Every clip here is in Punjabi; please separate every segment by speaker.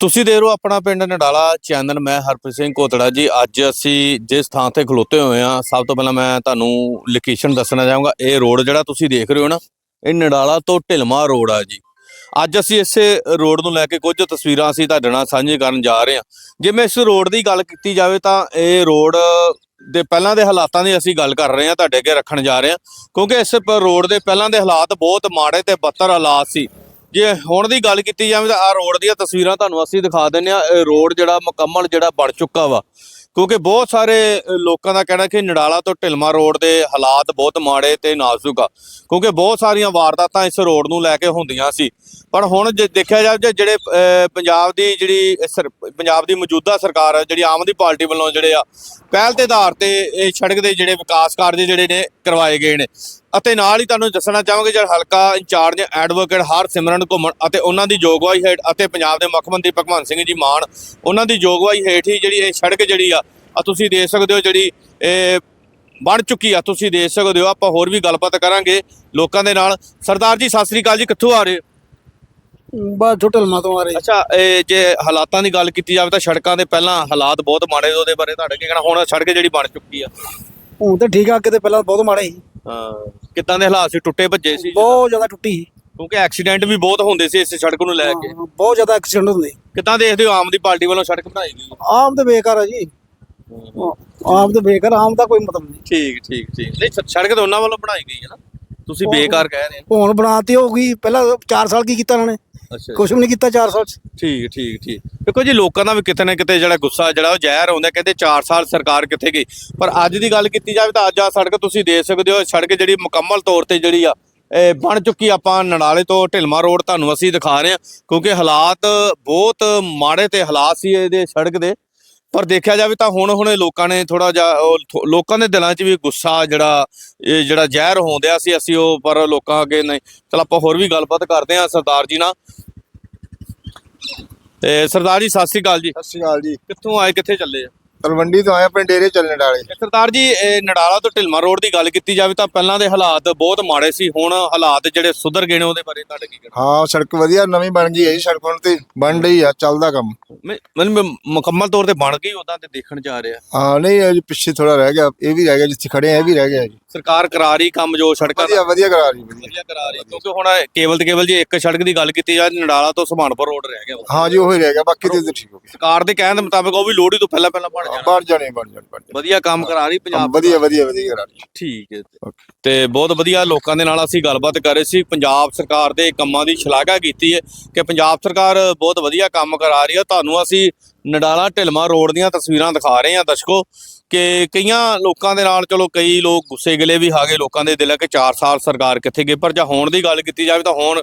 Speaker 1: ਤੁਸੀਂ ਦੇਖ ਰਹੇ ਹੋ ਆਪਣਾ ਪਿੰਡ ਨਡਾਲਾ, ਚੈਨਲ ਮੈਂ ਹਰਪ੍ਰੀਤ ਸਿੰਘ ਕੋਤੜਾ ਜੀ। ਅੱਜ ਅਸੀਂ ਜਿਸ ਥਾਂ ਤੇ ਖਲੋਤੇ ਹੋਏ ਆ ਸਭ ਤੋਂ ਪਹਿਲਾਂ ਮੈਂ ਤੁਹਾਨੂੰ ਲੋਕੇਸ਼ਨ ਦੱਸਣਾ ਚਾਹਾਂਗਾ। ਇਹ ਰੋਡ ਜਿਹੜਾ ਤੁਸੀਂ ਦੇਖ ਰਹੇ ਹੋ ਨਾ, ਇਹ ਨਡਾਲਾ ਤੋਂ ਢਿਲਮਾ ਰੋਡ ਆ ਜੀ। ਅੱਜ ਅਸੀਂ ਇਸੇ ਰੋਡ ਨੂੰ ਲੈ ਕੇ ਕੁਝ ਤਸਵੀਰਾਂ ਅਸੀਂ ਤੁਹਾਡੇ ਨਾਲ ਸਾਂਝੇ ਕਰਨ ਜਾ ਰਹੇ ਹਾਂ। ਜਿਵੇਂ ਇਸ ਰੋਡ ਦੀ ਗੱਲ ਕੀਤੀ ਜਾਵੇ ਤਾਂ ਇਹ ਰੋਡ ਦੇ ਪਹਿਲਾਂ ਦੇ ਹਾਲਾਤਾਂ ਦੀ ਅਸੀਂ ਗੱਲ ਕਰ ਰਹੇ ਹਾਂ, ਤੁਹਾਡੇ ਅੱਗੇ ਰੱਖਣ ਜਾ ਰਹੇ ਹਾਂ। ਕਿਉਂਕਿ ਇਸ ਰੋਡ ਦੇ ਪਹਿਲਾਂ ਦੇ ਹਾਲਾਤ ਬਹੁਤ ਮਾੜੇ ਤੇ ਬੱਤਰ ਹਾਲਾਤ ਸੀ। ਜੇ ਹੁਣ ਦੀ ਗੱਲ ਕੀਤੀ ਜਾਵੇ ਤਾਂ ਆ ਰੋਡ ਦੀਆਂ ਤਸਵੀਰਾਂ ਤੁਹਾਨੂੰ ਅਸੀਂ ਦਿਖਾ ਦਿੰਨੇ ਆ ਇਹ ਰੋਡ ਜਿਹੜਾ ਮੁਕੰਮਲ ਜਿਹੜਾ ਬਣ ਚੁੱਕਾ ਵਾ। ਕਿਉਂਕਿ ਬਹੁਤ ਸਾਰੇ ਲੋਕਾਂ ਦਾ ਕਹਿਣਾ ਕਿ ਨਡਾਲਾ ਤੋਂ ਢਿਲਮਾ ਰੋਡ ਦੇ ਹਾਲਾਤ ਬਹੁਤ ਮਾੜੇ ਤੇ ਨਾਜ਼ੁਕ ਆ। ਕਿਉਂਕਿ ਬਹੁਤ ਸਾਰੀਆਂ ਵਾਰਦਾਤਾਂ ਇਸ ਰੋਡ ਨੂੰ ਲੈ ਕੇ ਹੁੰਦੀਆਂ ਸੀ। ਪਰ ਹੁਣ ਜੇ ਦੇਖਿਆ ਜਾਵੇ ਜੇ ਜਿਹੜੇ ਪੰਜਾਬ ਦੀ ਜਿਹੜੀ ਸਰ- ਪੰਜਾਬ ਦੀ ਮੌਜੂਦਾ ਸਰਕਾਰ ਹੈ ਜਿਹੜੀ ਆਮ ਆਦਮੀ ਪਾਰਟੀ ਵੱਲੋਂ ਜਿਹੜੇ ਆ ਪਹਿਲ ਦੇ ਆਧਾਰ ਤੇ ਇਹ ਸੜਕ ਦੇ ਜਿਹੜੇ ਵਿਕਾਸ ਕਾਰਜ ਜਿਹੜੇ ਨੇ ਕਰਵਾਏ ਗਏ ਨੇ। ਅਤੇ ਨਾਲ ਹੀ ਤੁਹਾਨੂੰ ਦੱਸਣਾ ਚਾਹਾਂਗੇ ਜਿਹੜਾ ਹਲਕਾ ਇੰਚਾਰਜ ਐਡਵੋਕੇਟ ਹਰ ਸਿਮਰਨ ਘੁੰਮਣ ਅਤੇ ਉਹਨਾਂ ਦੀ ਜੋਗਵਾਈ ਹੇਠ ਅਤੇ ਪੰਜਾਬ ਦੇ ਮੁੱਖ ਮੰਤਰੀ ਭਗਵੰਤ ਸਿੰਘ ਜੀ ਮਾਨ, ਉਹਨਾਂ ਦੀ ਜੋਗਵਾਈ ਹੇਠ ਹੀ ਜਿਹੜੀ ਇਹ ਸੜਕ ਜਿਹੜੀ ਆ ਆ ਤੁਸੀਂ ਦੇਖ ਸਕਦੇ ਹੋ ਜਿਹੜੀ ਇਹ ਬਣ ਚੁੱਕੀ ਆ, ਤੁਸੀਂ ਦੇਖ ਸਕਦੇ ਹੋ, ਆਪਾਂ ਹੋਰ ਵੀ ਗੱਲਬਾਤ ਕਰਾਂਗੇ ਲੋਕਾਂ ਦੇ ਨਾਲ। ਸਰਦਾਰ ਜੀ, ਸਤਿ ਸ੍ਰੀ ਅਕਾਲ ਜੀ, ਕਿੱਥੋਂ ਆ ਰਹੇ ਹੋ?
Speaker 2: ਬਸ ਢੋਟਲਮਾ ਤੋਂ ਆ ਰਹੇ।
Speaker 1: ਅੱਛਾ ਇਹ ਜੇ ਹਾਲਾਤਾਂ ਦੀ ਗੱਲ ਕੀਤੀ ਜਾਵੇ ਤਾਂ ਸੜਕਾਂ ਦੇ ਪਹਿਲਾਂ ਹਾਲਾਤ ਬਹੁਤ ਮਾੜੇ ਉਹਦੇ ਬਾਰੇ ਤੁਹਾਡਾ ਕੀ ਕਹਿਣਾ? ਹੁਣ ਸੜਕ ਜਿਹੜੀ ਬਣ ਚੁੱਕੀ ਆ।
Speaker 2: ਹੁਣ ਤੇ ਠੀਕ ਆ ਅੱਗੇ ਤੇ ਪਹਿਲਾਂ ਬਹੁਤ ਮਾੜੇ ਸੀ।
Speaker 1: ਹਾਂ ਕਿੱਦਾਂ ਦੇ ਹਾਲਾਤ ਸੀ? ਟੁੱਟੇ ਭੱਜੇ ਸੀ
Speaker 2: ਬਹੁਤ ਜ਼ਿਆਦਾ ਟੁੱਟੀ ਸੀ।
Speaker 1: ਕਿਉਂਕਿ ਐਕਸੀਡੈਂਟ ਵੀ ਬਹੁਤ ਹੁੰਦੇ ਸੀ ਇਸ ਸੜਕ ਨੂੰ ਲੈ ਕੇ।
Speaker 2: ਬਹੁਤ ਜ਼ਿਆਦਾ ਐਕਸੀਡੈਂਟ ਹੁੰਦੇ
Speaker 1: ਕਿੱਦਾਂ ਦੇਖਦੇ ਹੋ ਆਮ ਦੀ ਪਾਰਟੀ ਵੱਲੋਂ ਸੜਕ ਬਣਾਈ ਗਈ?
Speaker 2: ਆਮ ਤੇ ਬੇਕਾਰ ਆ ਜੀ। ਆਮ ਤੇ ਬੇਕਾਰ ਆਮ ਦਾ ਕੋਈ ਮਤਲਬ ਨਹੀਂ।
Speaker 1: ਠੀਕ ਠੀਕ ਠੀਕ। ਨਹੀਂ ਸੜਕ ਤਾਂ ਉਹਨਾਂ ਵੱਲੋਂ ਬਣਾਈ ਗਈ ਹੈ ਨਾ? ਤੁਸੀਂ ਬੇਕਾਰ ਕਹਿ ਰਹੇ ਹੋ।
Speaker 2: ਹੁਣ ਬਣਾਤੀ ਹੋਊਗੀ ਪਹਿਲਾਂ 4 ਸਾਲ ਕੀ ਕੀਤਾ ਉਹਨਾਂ ਨੇ?
Speaker 1: ਅੱਛਾ
Speaker 2: ਕੁਝ ਵੀ ਨਹੀਂ ਕੀਤਾ 4 ਸਾਲ ਚ।
Speaker 1: ਠੀਕ ਠੀਕ ਠੀਕ। ਦੇਖੋ ਜੀ ਲੋਕਾਂ ਦਾ ਵੀ ਕਿਤੇ ਨਾ ਕਿਤੇ ਜਿਹੜਾ ਗੁੱਸਾ ਜਿਹੜਾ ਉਹ ਜ਼ਹਿਰ ਆਉਂਦਾ ਕਹਿੰਦੇ 4 ਸਾਲ ਸਰਕਾਰ ਕਿੱਥੇ ਗਈ? ਪਰ ਅੱਜ ਦੀ ਗੱਲ ਕੀਤੀ ਜਾਵੇ ਤਾਂ ਅੱਜ ਆ ਸੜਕ ਤੁਸੀਂ ਦੇਖ ਸਕਦੇ ਹੋ ਸੜਕ ਜਿਹੜੀ ਮੁਕੰਮਲ ਤੌਰ ਤੇ ਜਿਹੜੀ ਆ ਇਹ ਬਣ ਚੁੱਕੀ ਆਪਾਂ ਨਨਾਲੇ ਤੋਂ ਢਿਲਮਾ ਰੋਡ ਤੁਹਾਨੂੰ ਅਸੀਂ ਦਿਖਾ ਰਹੇ ਹਾਂ ਕਿਉਂਕਿ ਹਾਲਾਤ ਬਹੁਤ ਮਾੜੇ ਤੇ ਹਾਲਾਤ ਸੀ ਇਹਦੇ ਸੜਕ ਦੇ। ਪਰ ਦੇਖਿਆ ਜਾਵੇ ਤਾਂ ਹੁਣ ਹੁਣ ਲੋਕਾਂ ਨੇ ਥੋੜਾ ਜਿਹਾ ਉਹ ਲੋਕਾਂ ਦੇ ਦਿਲਾਂ 'ਚ ਵੀ ਗੁੱਸਾ ਜਿਹੜਾ ਇਹ ਜਿਹੜਾ ਜ਼ਹਿਰ ਹੋਂਦਿਆ ਸੀ ਅਸੀਂ ਉਹ ਪਰ ਲੋਕਾਂ ਅੱਗੇ ਨਹੀਂ। ਚਲ ਆਪਾਂ ਹੋਰ ਵੀ ਗੱਲਬਾਤ ਕਰਦੇ ਹਾਂ ਸਰਦਾਰ ਜੀ ਨਾਲ। ਤੇ ਸਰਦਾਰ ਜੀ ਸਤਿ ਸ੍ਰੀ ਅਕਾਲ ਜੀ।
Speaker 3: ਸਤਿ ਸ਼੍ਰੀ ਅਕਾਲ ਜੀ।
Speaker 1: ਕਿੱਥੋਂ ਆਏ ਕਿੱਥੇ ਚੱਲੇ ਆ?
Speaker 3: ਤਲਵੰਡੀ ਤੋਂ ਆਇਆ ਪਿੰਡ ਡੇਰੇ ਚੱਲਣ ਵਾਲੇ।
Speaker 1: ਤੇ ਸਰਦਾਰ ਜੀ ਇਹ ਨਡਾਲਾ ਤੋਂ ਢਿਲਮਾ ਰੋਡ ਦੀ ਗੱਲ ਕੀਤੀ ਜਾਵੇ ਤਾਂ ਪਹਿਲਾਂ ਦੇ ਹਾਲਾਤ ਬਹੁਤ ਮਾੜੇ ਸੀ ਹੁਣ ਹਾਲਾਤ ਜਿਹੜੇ ਸੁਧਰ ਗਏ ਨੇ ਉਹਦੇ ਬਾਰੇ ਤੁਹਾਡੇ ਕੀ ਕਹਿਣਾ?
Speaker 3: ਹਾਂ ਸੜਕ ਵਧੀਆ ਨਵੀਂ ਬਣ ਗਈ ਹੈ ਜੀ ਸੜਕ ਹੁਣ ਤੇ ਬਣ ਰਹੀ ਆ ਚੱਲਦਾ ਕੰਮ।
Speaker 1: ਮਤਲਬ ਮੁਕੰਮਲ ਤੌਰ ਤੇ ਬਣ ਗਈ ਉਦਾਂ ਤੇ ਦੇਖਣ ਜਾ ਰਿਹਾ।
Speaker 3: ਹਾਂ ਨਹੀਂ ਅਜੇ ਪਿੱਛੇ ਥੋੜਾ ਰਹਿ ਗਿਆ ਇਹ ਵੀ ਰਹਿ ਗਿਆ ਜਿੱਥੇ ਖੜੇ ਆ ਇਹ ਵੀ ਰਹਿ ਗਿਆ ਜੀ।
Speaker 1: ਸਰਕਾਰ ਕਰਾ ਰਹੀ ਕੰਮ ਜੋ ਸੜਕਾਂ ਦਾ।
Speaker 3: ਵਧੀਆ ਵਧੀਆ ਕਰਾ ਰਹੀ ਵਧੀਆ।
Speaker 1: ਕਰਾ ਰਹੀ ਕਿਉਂਕਿ ਹੁਣ ਕੇਵਲ ਤੇ ਕੇਵਲ ਜੀ ਇੱਕ ਸੜਕ ਦੀ ਗੱਲ ਕੀਤੀ ਜਾਵੇ ਨਡਾਲਾ ਤੋਂ ਸੁਭਾਨਪੁਰ ਰੋਡ ਰਹਿ ਗਿਆ।
Speaker 3: ਹਾਂ ਜੀ ਉਹ ਹੀ ਰਹਿ ਗਿਆ ਬਾਕੀ ਤੇ ਤਾਂ ਠੀਕ ਹੋ ਗਿਆ।
Speaker 1: ਸਰਕਾਰ ਦੇ ਕਹਿਣ ਦੇ ਮੁਤਾਬਕ ਉਹ ਵੀ ਲੋਹੜੀ ਤੋਂ ਪਹਿਲਾਂ ਪਹਿਲਾਂ ਬਣ ਜਾਣਾ।
Speaker 3: ਬਣ ਜਾਣੇ ਬਣ ਜਾਣੇ
Speaker 1: ਵਧੀਆ ਕੰਮ ਕਰਾ ਰਹੀ ਪੰਜਾਬ
Speaker 3: ਵਧੀਆ ਵਧੀਆ ਵਧੀਆ ਕਰਾ ਰਹੀ।
Speaker 1: ਠੀਕ ਹੈ. ਤੇ ਬਹੁਤ ਵਧੀਆ ਲੋਕਾਂ ਦੇ ਨਾਲ ਅਸੀਂ ਗੱਲਬਾਤ ਕਰ ਰਹੇ ਸੀ। ਪੰਜਾਬ ਸਰਕਾਰ ਦੇ ਕੰਮਾਂ ਦੀ ਸ਼ਲਾਘਾ ਕੀਤੀ ਹੈ ਕਿ ਪੰਜਾਬ ਸਰਕਾਰ ਬਹੁਤ ਵਧੀਆ ਕੰਮ ਕਰਾ ਰਹੀ ਹੈ ਤੁਹਾਨੂੰ ਅਸੀਂ ਨਡਾਲਾ ਢਿਲਮਾ ਰੋਡ ਦੀਆਂ ਤਸਵੀਰਾਂ ਦਿਖਾ ਰਹੇ ਹਾਂ ਦਰਸ਼ਕੋ, ਕਿ ਕਈਆਂ ਲੋਕਾਂ ਦੇ ਨਾਲ ਚਲੋ ਕਈ ਲੋਕ ਗੁੱਸੇ ਗਿਲੇ ਵੀ ਹਾਗੇ, ਲੋਕਾਂ ਦੇ ਦਿਲਾਂ ਕਿ 4 ਸਾਲ ਸਰਕਾਰ ਕਿੱਥੇ ਗਈ, ਪਰ ਜੇ ਹੋਣ ਦੀ ਗੱਲ ਕੀਤੀ ਜਾਵੇ ਤਾਂ ਹੁਣ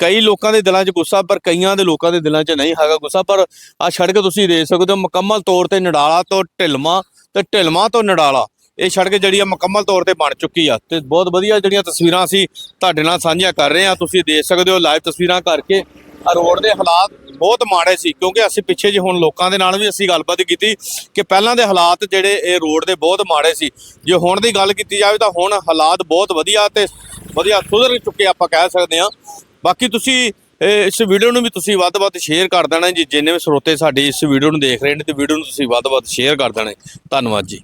Speaker 1: ਕਈ ਲੋਕਾਂ ਦੇ ਦਿਲਾਂ 'ਚ ਗੁੱਸਾ, ਪਰ ਕਈਆਂ ਦੇ ਲੋਕਾਂ ਦੇ ਦਿਲਾਂ 'ਚ ਨਹੀਂ ਹੈਗਾ ਗੁੱਸਾ, ਪਰ ਆ ਸੜਕ ਤੁਸੀਂ ਦੇਖ ਸਕਦੇ ਹੋ ਮੁਕੰਮਲ ਤੌਰ ਤੇ ਨਡਾਲਾ ਤੋਂ ਢਿਲਮਾ ਤੇ ਢਿਲਮਾ ਤੋਂ ਨਡਾਲਾ, ਇਹ ਸੜਕ ਜਿਹੜੀ ਆ ਮੁਕੰਮਲ ਤੌਰ ਤੇ ਬਣ ਚੁੱਕੀ ਆ ਤੇ ਬਹੁਤ ਵਧੀਆ ਜਿਹੜੀਆਂ ਤਸਵੀਰਾਂ ਅਸੀਂ ਤੁਹਾਡੇ ਨਾਲ ਸਾਂਝੀਆਂ ਕਰ ਰਹੇ ਆ ਤੁਸੀਂ ਦੇਖ ਸਕਦੇ ਹੋ ਲਾਈਵ ਤਸਵੀਰਾਂ ਕਰਕੇ ਆ ਰੋਡ ਦੇ ਹਾਲਾਤ ਬਹੁਤ ਮਾੜੇ ਸੀ, ਕਿਉਂਕਿ ਅਸੀਂ ਪਿੱਛੇ ਜੇ ਹੁਣ ਲੋਕਾਂ ਦੇ ਨਾਲ ਵੀ ਅਸੀਂ ਗੱਲਬਾਤ ਕੀਤੀ ਕਿ ਪਹਿਲਾਂ ਦੇ ਹਾਲਾਤ ਜਿਹੜੇ ਇਹ ਰੋਡ ਦੇ ਬਹੁਤ ਮਾੜੇ ਸੀ। ਜੇ ਹੁਣ ਦੀ ਗੱਲ ਕੀਤੀ ਜਾਵੇ ਤਾਂ ਹੁਣ ਹਾਲਾਤ ਬਹੁਤ ਵਧੀਆ ਤੇ ਵਧੀਆ ਸੁਧਰ ਚੁੱਕੇ ਆਪਾਂ ਕਹਿ ਸਕਦੇ ਹਾਂ। ਬਾਕੀ ਤੁਸੀਂ ਇਹ ਇਸ ਵੀਡੀਓ ਨੂੰ ਵੀ ਤੁਸੀਂ ਵੱਧ ਤੋਂ ਵੱਧ ਸ਼ੇਅਰ ਕਰ ਦੇਣਾ ਜੀ, ਜਿੰਨੇ ਵੀ ਸਰੋਤੇ ਸਾਡੀ ਇਸ ਵੀਡੀਓ ਨੂੰ ਦੇਖ ਰਹੇ ਨੇ ਤੇ ਵੀਡੀਓ ਨੂੰ ਤੁਸੀਂ ਵੱਧ ਤੋਂ ਵੱਧ ਸ਼ੇਅਰ ਕਰ ਦੇਣਾ ਧੰਨਵਾਦ ਜੀ।